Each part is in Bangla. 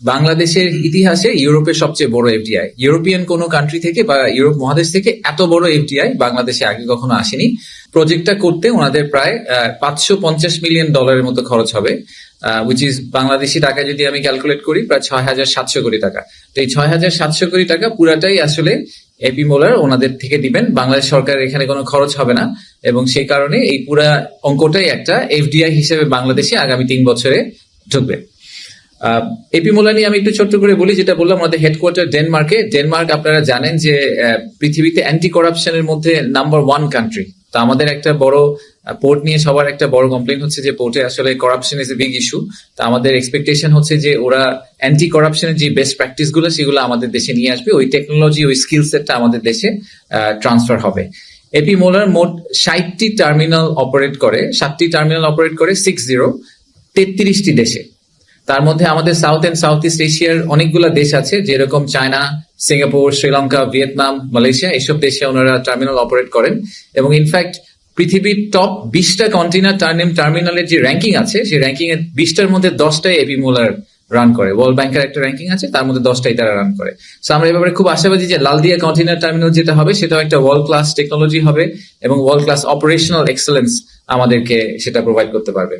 বাংলাদেশের ইতিহাসে ইউরোপের সবচেয়ে বড় এফডিআই। ইউরোপিয়ান কোনো কান্ট্রি থেকে বা ইউরোপ মহাদেশ থেকে এত বড় এফডিআই বাংলাদেশে আগে কখনো আসেনি। প্রজেক্টটা করতে ওনাদের প্রায় পাঁচশো পঞ্চাশ মিলিয়ন ডলারের মতো খরচ হবে উইচ ইজ বাংলাদেশি টাকা যদি আমি ক্যালকুলেট করি, প্রায় ছয় হাজার সাতশো কোটি টাকা। তো এই ছয় হাজার সাতশো কোটি টাকা পুরাটাই আসলে এপি মোলার ওনাদের থেকে দিবেন। বাংলাদেশ সরকারের এখানে কোনো খরচ হবে না। এবং সেই কারণে এই পুরা অঙ্কটাই একটা এফডিআই হিসেবে বাংলাদেশে আগামী তিন বছরে ঢুকবে। এপি মোলা নিয়ে আমি একটু ছোট্ট করে বলি, যেটা বললাম, আমাদের হেডকোয়ার্টার ডেনমার্কে ডেনমার্ক আপনারা জানেন যে পৃথিবীতে অ্যান্টি করাপশনের মধ্যে নাম্বার ওয়ান কান্ট্রি তো আমাদের একটা বড় পোর্ট নিয়ে সবার একটা বড় কমপ্লেন হচ্ছে যে পোর্টে আসলে corruption is a big issue তা আমাদের এক্সপেকটেশন হচ্ছে যে, ওরা অ্যান্টি করাপশনের যে বেস্ট প্র্যাকটিসগুলো, সেগুলো আমাদের দেশে নিয়ে আসবে। ওই টেকনোলজি ওই স্কিল সেটটা আমাদের দেশে ট্রান্সফার হবে। এপি মোলার মোট ষাটটি টার্মিনাল অপারেট করে সাতটি টার্মিনাল অপারেট করে সিক্স জিরো তেত্রিশটি দেশে। তার মধ্যে আমাদের সাউথ এন্ড সাউথ ইস্ট এশিয়ার অনেকগুলো দেশ আছে, যেরকম China Singapore Sri Lanka Vietnam Malaysia এইসব দেশে ওনারা টার্মিনাল অপারেট করেন। এবং ইনফ্যাক্ট পৃথিবীর টপ বিশটা কন্টেনার টার্মিনালের যে র্যাঙ্কিং আছে, সেই র্যাঙ্কিং এর বিশটার মধ্যে দশটাই এপি মোলার রান করে। ওয়ার্ল্ড ব্যাংকের একটা র্যাঙ্কিং আছে, তার মধ্যে দশটাই তারা রান করে। সো আমরা এই ব্যাপারে খুব আশাবাদী যে লালদিয়া কন্টেনার টার্মিনাল যেটা হবে, সেটাও একটা ওয়ার্ল্ড ক্লাস টেকনোলজি হবে এবং ওয়ার্ল্ড ক্লাস অপারেশনাল এক্সেলেন্স আমাদেরকে সেটা প্রোভাইড করতে পারবে।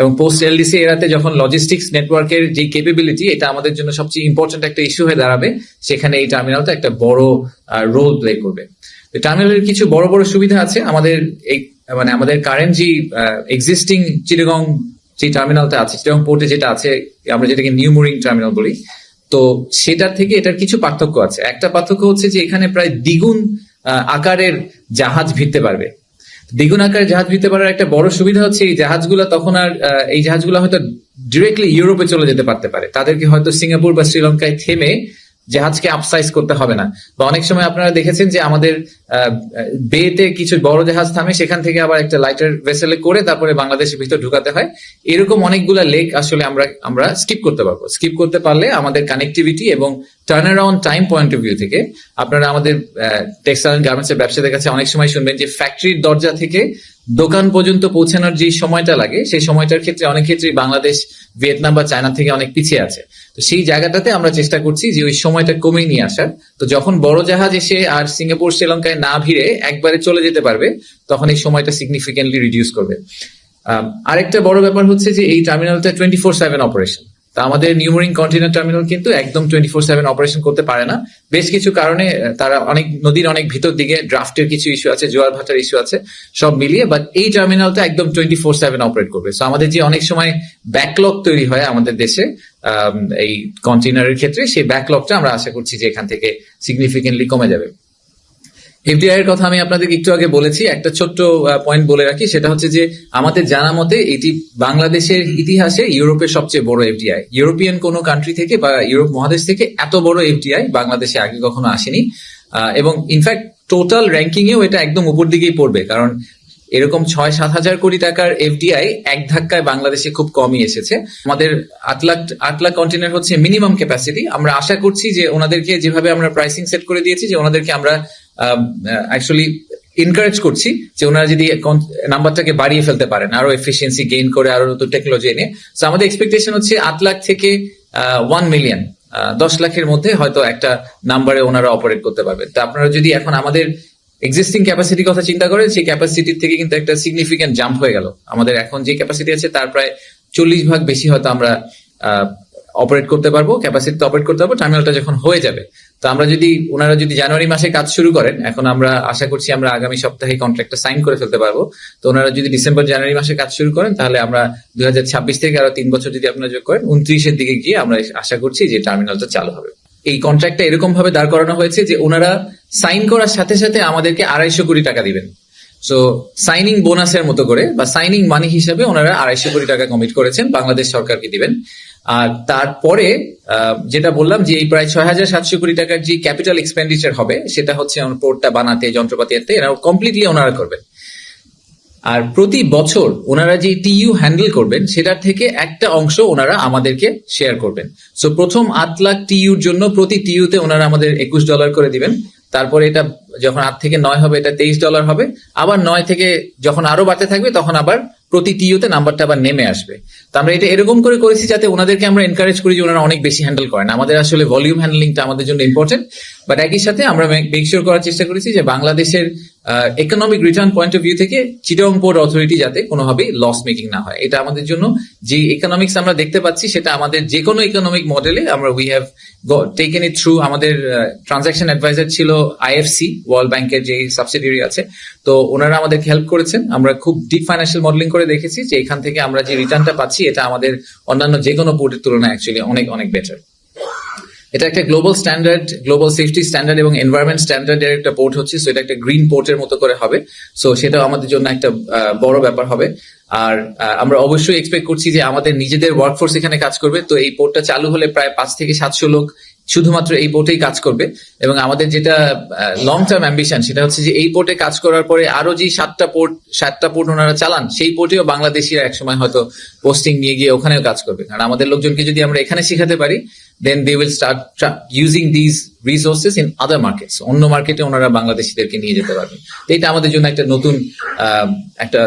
এবং পোস্ট এলডিসি এরাতে যখন লজিস্টিক্স নেটওয়ার্কের যে কেপেবিলিটি এটা আমাদের জন্য সবচেয়ে ইম্পর্টেন্ট একটা ইস্যু হয়ে দাঁড়াবে, সেখানে এই টার্মিনালটা একটা বড় রোল প্লে করবে। টার্মিনালের কিছু বড় বড় সুবিধা আছে। আমাদের এই মানে আমাদের কারেন্ট যে এক্সিস্টিং চিটাগং যে টার্মিনালটা আছে চিটাগং পোর্টে যেটা আছে, আমরা যেটাকে নিউ টার্মিনাল বলি, তো সেটার থেকে এটার কিছু পার্থক্য আছে। একটা পার্থক্য হচ্ছে যে এখানে প্রায় দ্বিগুণ আকারের জাহাজ ভিড়তে পারবে। দ্বিগুণ আকারের জাহাজ ভিড়তে পারার একটা বড় সুবিধা হচ্ছে এই জাহাজগুলো তখন আর এই জাহাজগুলো হয়তো ডিরেক্টলি ইউরোপে চলে যেতে পারতে পারে। তাদেরকে হয়তো সিঙ্গাপুর বা শ্রীলঙ্কায় থেমে জাহাজকে আপসাইজ করতে হবে না। বা অনেক সময় আপনারা দেখেছেন যে আমাদের বেতে কিছু বড় জাহাজ থামে, সেখান থেকে আবার একটা লাইটার ভেসেলে করে তারপরে বাংলাদেশের ভিতর ঢুকাতে হয়। এরকম অনেকগুলা লেক আসলে আমরা আমরা স্কিপ করতে পারব। স্কিপ করতে পারলে আমাদের কানেক্টিভিটি এবং turn around time point of view থেকে, আপনারা আমাদের টেক্সটাইল গার্মেন্টস এর ব্যবসাদের কাছে অনেক সময় শুনবেন যে ফ্যাক্টরির দরজা থেকে দোকান পর্যন্ত পৌঁছানোর যে সময়টা লাগে, সেই সময়টার ক্ষেত্রে অনেক ক্ষেত্রেই বাংলাদেশ, ভিয়েতনাম বা চায়না থেকে অনেক পিছিয়ে আছে। তো সেই জায়গাটাতে আমরা চেষ্টা করছি যে ওই সময়টা কমিয়ে নিয়ে আসার। তো যখন বড় জাহাজ এসে আর সিঙ্গাপুর, শ্রীলঙ্কায় না ভিড়ে একবারে চলে যেতে পারবে, তখন এই সময়টা সিগনিফিকেন্টলি রিডিউস করবে। আরেকটা বড় ব্যাপার হচ্ছে যে এই টার্মিনালটা টোয়েন্টি ফোর সেভেন অপারেশন তা আমাদের নিউমোরিং কন্টেনার টার্মিনাল কিন্তু একদম টোয়েন্টি ফোর সেভেন অপারেশন করতে পারে না। বেশ কিছু কারণে তারা অনেক, নদীর অনেক ভিতর দিকে ড্রাফটের কিছু ইস্যু আছে, জোয়ার ভাটার ইস্যু আছে, সব মিলিয়ে বাট এই টার্মিনালটা একদম টোয়েন্টি ফোর সেভেন অপারেট করবে। সো আমাদের যে অনেক সময় ব্যাকলগ তৈরি হয় আমাদের দেশে এই কন্টেনারের ক্ষেত্রে, সেই ব্যাকলগটা আমরা আশা করছি যে এখান থেকে সিগনিফিকেন্টলি কমে যাবে। এফডিআই এর কথা আমি আপনাদেরকে একটু আগে বলেছি, একটা ছোট্ট পয়েন্ট বলে রাখি, সেটা হচ্ছে যে আমাদের জানা মতে এটি বাংলাদেশের ইতিহাসে ইউরোপের সবচেয়ে বড় এফডিআই ইউরোপিয়ান কোনো কান্ট্রি থেকে বা ইউরোপ মহাদেশ থেকে এত বড় এফডিআই বাংলাদেশে আগে কখনো আসেনি। এবং ইনফ্যাক্ট টোটাল র্যাঙ্কিং এও এটা একদম উপর দিকেই পড়বে, কারণ এরকম ছয় সাত হাজার কোটি টাকার এফডিআই এক ধাক্কায় বাংলাদেশে খুব কমই এসেছে। আমাদের আট লাখ আট লাখ কন্টেনার হচ্ছে মিনিমাম ক্যাপাসিটি আমরা আশা করছি যে ওনাদেরকে যেভাবে আমরা প্রাইসিং সেট করে দিয়েছি, যে ওনাদেরকে আমরা অ্যাকচুয়ালি এনকারেজ করছি যে ওনারা যদি নাম্বারটাকে বাড়িয়ে ফেলতে পারেন, আরও এফিসিয়েন্সি গেইন করে, আরও নতুন টেকনোলজি এনে। তো আমাদের এক্সপেকটেশন হচ্ছে আট লাখ থেকে ওয়ান মিলিয়ন দশ লাখের মধ্যে হয়তো একটা নাম্বারে ওনারা অপারেট করতে পারবেন। তো আপনারা যদি এখন আমাদের এক্সিস্টিং ক্যাপাসিটির কথা চিন্তা করেন, সেই ক্যাপাসিটির থেকে কিন্তু একটা সিগনিফিক্যান্ট জাম্প হয়ে গেল। আমাদের এখন যে ক্যাপাসিটি আছে, তার প্রায় চল্লিশ ভাগ বেশি হয়তো আমরা অপারেট করতে পারব ক্যাপাসিটি অপারেট করতে পারব টার্মিনালটা যখন হয়ে যাবে। তো আমরা যদি, ওনারা যদি জানুয়ারি মাসে কাজ শুরু করেন, এখন আমরা আশা করছি আমরা আগামী সপ্তাহে কন্ট্রাক্টটা সাইন করে ফেলতে পারব। তো ওনারা যদি ডিসেম্বর জানুয়ারি মাসে কাজ শুরু করেন, তাহলে আমরা দুই হাজার ছাব্বিশ থেকে আরও তিন বছর যদি আপনারা যোগ করেন, উনত্রিশের দিকে গিয়ে আমরা আশা করছি যে টার্মিনালটা চালু হবে। এই কন্ট্রাক্টটা এরকম ভাবে দাঁড় করানো হয়েছে যে ওনারা সাইন করার সাথে সাথে আমাদেরকে আড়াইশো কোটি টাকা দিবেন। সো সাইনিং বোনাসের মতো করে বা সাইনিং মানি হিসেবে ওনারা আড়াইশো কোটি টাকা কমিট করেছেন, বাংলাদেশ সরকারকে দিবেন। আর তারপরে যেটা বললাম যে এই প্রায় ছয় হাজার সাতশো কোটি টাকার যে ক্যাপিটাল এক্সপেন্ডিচার হবে, সেটা হচ্ছে পোর্টটা বানাতে যন্ত্রপাতি আনতে এরা কমপ্লিটলি ওনারা করবেন। আর প্রতি বছর ওনারা যে টিইউ হ্যান্ডেল করবেন, সেটার থেকে একটা অংশ ওনারা আমাদেরকে শেয়ার করবেন। সো প্রথম আট লাখ টিইউর জন্য প্রতি টিইউতে ওনারা আমাদের একুশ ডলার করে দিবেন। তারপরে এটা যখন আট থেকে নয় হবে, এটা তেইশ ডলার হবে। আবার নয় থেকে যখন আরও বাড়তে থাকবে, তখন আবার প্রতি টিওতে নাম্বারটা আবার নেমে আসবে। তো আমরা এটা এরকম করে করেছি যাতে ওনাদেরকে আমরা এনকারেজ করি যে ওনারা অনেক বেশি হ্যান্ডেল করেন। আমাদের আসলে ভলিউম হ্যান্ডেলিংটা আমাদের জন্য ইম্পর্টেন্ট বাট একই সাথে আমরা মেক শিওর করার চেষ্টা করেছি যে বাংলাদেশের economic return point of view থেকে চিটং পোর্ট অথরিটি যাতে কোনোভাবেই লস মেকিং না হয়। এটা আমাদের জন্য যে ইকোনমিক্স আমরা দেখতে পাচ্ছি, সেটা আমাদের যে কোনো ইকোনমিক মডেলে আমরা we have taken it through আমাদের ট্রানজাকশন অ্যাডভাইজার ছিল আইএফসি ওয়ার্ল্ড ব্যাংকের যে সাবসিডিয়ারি আছে। তো ওনারা আমাদেরকে হেল্প করেছেন। আমরা খুব ডিপ ফাইন্যান্সিয়াল মডেলিং করে দেখেছি যে এখান থেকে আমরা যে রিটার্নটা পাচ্ছি, এটা আমাদের অন্যান্য যে কোনো পোর্টের তুলনায় অ্যাকচুয়ালি অনেক অনেক বেটার এটা একটা global standard global safety standard এবং এনভায়রনমেন্ট স্ট্যান্ডার্ডের একটা পোর্ট হচ্ছে সো এটা একটা গ্রিন পোর্টের মতো করে হবে। সো সেটাও আমাদের জন্য একটা বড় ব্যাপার হবে। আর আমরা অবশ্যই এক্সপেক্ট করছি যে আমাদের নিজেদের ওয়ার্কফোর্স এখানে কাজ করবে। তো এই পোর্টটা চালু হলে প্রায় পাঁচ থেকে সাতশো লোক শুধুমাত্র এই পোর্টেই কাজ করবে। এবং আমাদের যেটা লং টার্ম অ্যাম্বিশন সেটা হচ্ছে যে এই পোর্টে কাজ করার পরে আরও যে সাতটা পোর্ট সাতটা পোর্ট ওনারা চালান, সেই পোর্টেও বাংলাদেশিরা একসময় হয়তো পোস্টিং নিয়ে গিয়ে ওখানেও কাজ করবে। কারণ আমাদের লোকজনকে যদি আমরা এখানে শিখাতে পারি then they will start using these resources in other markets অন্য মার্কেটে ওনারা বাংলাদেশিদেরকে নিয়ে যেতে পারবে তো এটা আমাদের জন্য একটা নতুন একটা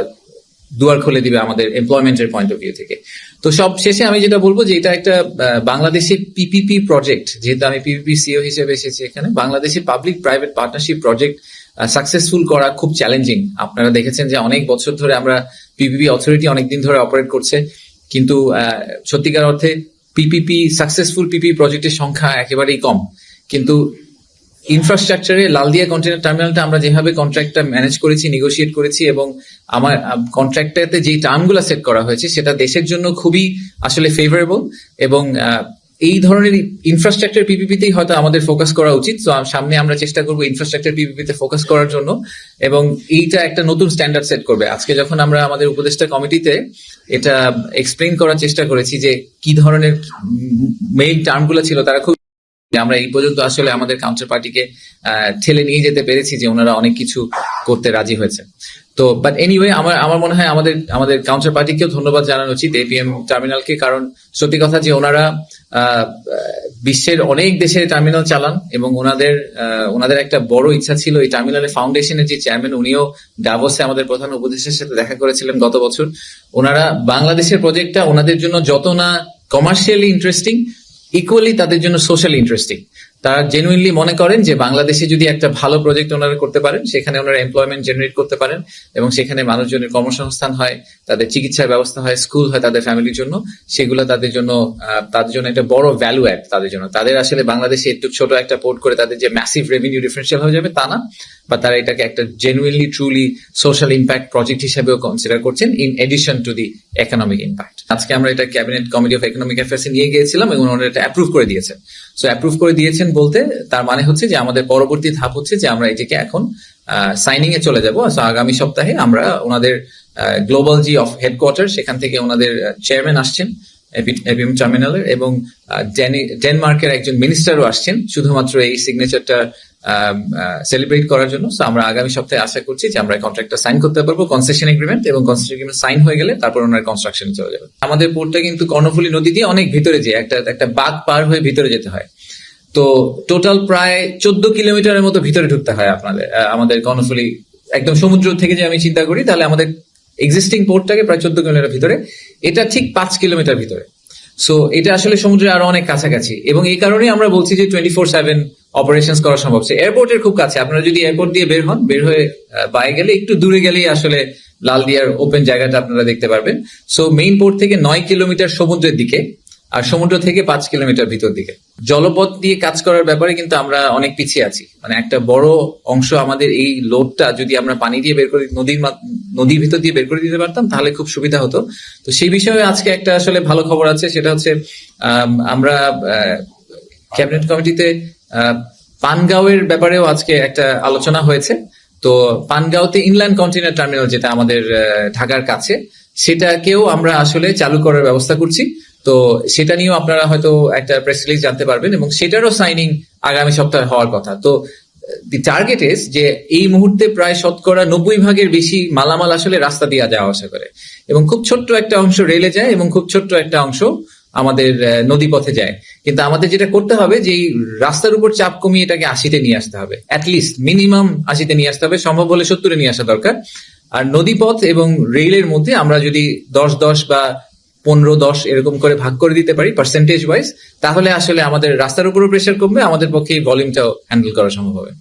দুয়ার খুলে দিবে আমাদের এমপ্লয়মেন্টের পয়েন্ট অফ ভিউ থেকে। তো সব শেষে আমি যেটা বলব যে এটা একটা আহ, বাংলাদেশের পিপিপি প্রজেক্ট যেহেতু আমি পিপিপি সিও হিসেবে এসেছি এখানে বাংলাদেশের public private partnership project successful করা খুব চ্যালেঞ্জিং আপনারা দেখেছেন যে অনেক বছর ধরে আমরা পিপিপি অথরিটি অনেকদিন ধরে অপারেট করছে। কিন্তু সত্যিকার অর্থে পিপিপি সাকসেসফুল পিপি প্রজেক্টের সংখ্যা একেবারেই কম। কিন্তু ইনফ্রাস্ট্রাকচারে লালদিয়া কন্টেনার টার্মিনালটা আমরা যেভাবে কন্ট্রাক্টটা ম্যানেজ করেছি নেগোসিয়েট করেছি এবং আমার কন্ট্রাক্টটাতে যে টার্মগুলো সেট করা হয়েছে, সেটা দেশের জন্য খুবই আসলে ফেভারেবল এবং এই ধরনের ইনফ্রাস্ট্রাকচার পিপিপিতেই হয়তো আমাদের ফোকাস করা উচিত। তো সামনে আমরা চেষ্টা করব ইনফ্রাস্ট্রাকচার পিপিপিতে ফোকাস করার জন্য এবং এইটা একটা নতুন স্ট্যান্ডার্ড সেট করবে। আজকে যখন আমরা আমাদের উপদেষ্টা কমিটিতে এটা এক্সপ্লেন করার চেষ্টা করেছি যে কি ধরনের মেইন টার্মগুলো ছিল, তারা খুব আমরা এই পর্যন্ত আসলে আমাদের কাউন্টার পার্টিকে ঠেলে নিয়ে যেতে পেরেছি যে ওনারা অনেক কিছু করতে রাজি হয়েছে। তো বাট এনিওয়ে আমার আমার মনে হয় আমাদের আমাদের কাউন্টার পার্টিকেও ধন্যবাদ জানানো উচিত এপিএম টার্মিনালকে কারণ সত্যি কথা যে ওনারা বিশ্বের অনেক দেশের টার্মিনাল চালান এবং ওনাদের ওনাদের একটা বড় ইচ্ছা ছিল এই টার্মিনালের ফাউন্ডেশনের যে চেয়ারম্যান উনিও ডাভোসে আমাদের প্রধান উপদেষ্টার সাথে দেখা করেছিলেন গত বছর। ওনারা বাংলাদেশের প্রজেক্টটা ওনাদের জন্য যত না কমার্শিয়ালি ইন্টারেস্টিং ইকুয়ালি তাদের জন্য সোশ্যাল ইন্টারেস্টিং তারা জেনুইনলি মনে করেন যে বাংলাদেশে যদি একটা ভালো প্রজেক্ট ওনারা করতে পারেন, সেখানে ওনারা এমপ্লয়মেন্ট জেনারেট করতে পারেন এবং সেখানে মানুষজনের কর্মসংস্থান হয়, তাদের চিকিৎসার ব্যবস্থা হয় স্কুল হয় তাদের ফ্যামিলির জন্য, সেগুলো তাদের জন্য তাদের জন্য একটা বড় ভ্যালু অ্যাড তাদের জন্য। তাদের আসলে বাংলাদেশে একটু ছোট একটা পোর্ট করে তাদের যে ম্যাসিভ রেভিনিউ ডিফারেন্সিয়াল হয়ে যাবে তা না বা তারা এটাকে একটা genuinely truly social impact project হিসেবেও কনসিডার করছেন in addition to the economic impact আজকে আমরা এটা cabinet committee of economic affairs নিয়ে গিয়েছিলাম এবং ওনারা এটা অ্যাপ্রুভ করে দিয়েছেন। সো অ্যাপ্রুভ করে দিয়েছেন বলতে, তার মানে হচ্ছে যে আমাদের পরবর্তী ধাপ হচ্ছে যে আমরা এটিকে এখন সাইনিং এ চলে যাব। আগামী সপ্তাহে আমরা ওনাদের গ্লোবাল জি অফ হেডকোয়ার্টার সেখান থেকে ওনাদের চেয়ারম্যান আসছেন এপিএম টার্মিনালের এবং ডেনমার্কের একজন মিনিস্টারও আসছেন। শুধুমাত্র এই সিগনেচারটা সেলিব্রেট করার জন্য। আমরা আগামী সপ্তাহে আশা করছি যে আমরা কন্ট্রাক্টটা সাইন করতে পারব। কনসেশন এগ্রিমেন্ট এবং কনসেশন এগ্রিমেন্ট সাইন হয়ে গেলে তারপর ওনার কনস্ট্রাকশন চলে যাবে। আমাদের পোর্টটা কিন্তু কর্ণফুলী নদী দিয়ে অনেক ভিতরে যে একটা একটা বাঁধ পার হয়ে ভিতরে যেতে হয়। তো টোটাল প্রায় চোদ্দ কিলোমিটারের মতো ভিতরে ঢুকতে হয় আপনাদের। আমাদের কর্ণফুলী একদম সমুদ্র থেকে যে আমি চিন্তা করি, তাহলে আমাদের এক্সিস্টিং পোর্টটাকে প্রায় চোদ্দ কিলোমিটার ভিতরে। এটা ঠিক পাঁচ কিলোমিটার ভিতরে। সো এটা আসলে সমুদ্রের আরও অনেক কাছাকাছি। এবং এই কারণেই আমরা বলছি যে টোয়েন্টি ফোর সেভেন অপারেশন করা সম্ভব। এয়ারপোর্টের খুব কাছে। আপনারা যদি এয়ারপোর্ট দিয়ে বের হন বের হয়ে বাইরে গেলে একটু দূরে গেলেই আসলে লালদিয়ার ওপেন জায়গাটা আপনারা দেখতে পারবেন। সো মেইন পোর্ট থেকে নয় কিলোমিটার সমুদ্রের দিকে আর সমুদ্র থেকে পাঁচ কিলোমিটার ভিতর দিকে। জলপথ দিয়ে কাজ করার ব্যাপারে কিন্তু আমরা অনেক পিছিয়ে আছি। মানে একটা বড় অংশ আমাদের এই লোডটা যদি আমরা পানি দিয়ে বের করে নদীর নদীর ভিতর দিয়ে বের করে দিতে পারতাম তাহলে খুব সুবিধা হতো। তো সেই বিষয়ে আজকে একটা আসলে ভালো খবর আছে। সেটা হচ্ছে আম, আমরা ক্যাবিনেট কমিটিতে পানগাঁওয়ের ব্যাপারেও আজকে একটা আলোচনা হয়েছে। তো পানগাঁওতে ইনল্যান্ড কন্টেনার টার্মিনাল যেটা আমাদের ঢাকার কাছে, সেটাকেও আমরা আসলে চালু করার ব্যবস্থা করছি। তো সেটা নিয়েও আপনারা হয়তো একটা প্রেস রিলিজ জানতে পারবেন এবং সেটারও সাইনিং আগামী সপ্তাহে হওয়ার কথা। তো দি টার্গেট ইস যে এই মুহূর্তে প্রায় শতকরা নব্বই ভাগের বেশি মালামাল আসলে রাস্তা দিয়ে যাওয়া আসা করে। এবং খুব ছোট্ট একটা অংশ রেলে যায় এবং খুব ছোট্ট একটা অংশ আমাদের আহ, নদীপথে যায়। কিন্তু আমাদের যেটা করতে হবে যে রাস্তার উপর চাপ কমিয়ে এটাকে আশিতে নিয়ে আসতে হবে। অ্যাটলিস্ট মিনিমাম আশিতে নিয়ে আসতে হবে সম্ভব হলে সত্তরে নিয়ে আসা দরকার। আর নদীপথ এবং রেলের মধ্যে আমরা যদি দশ দশ বা পনেরো দশ এরকম করে ভাগ করে দিতে পারি পার্সেন্টেজ ওয়াইজ তাহলে আসলে আমাদের রাস্তার উপরও প্রেশার কমবে আমাদের পক্ষে এই ভলিউমটাও হ্যান্ডেল করা সম্ভব হবে।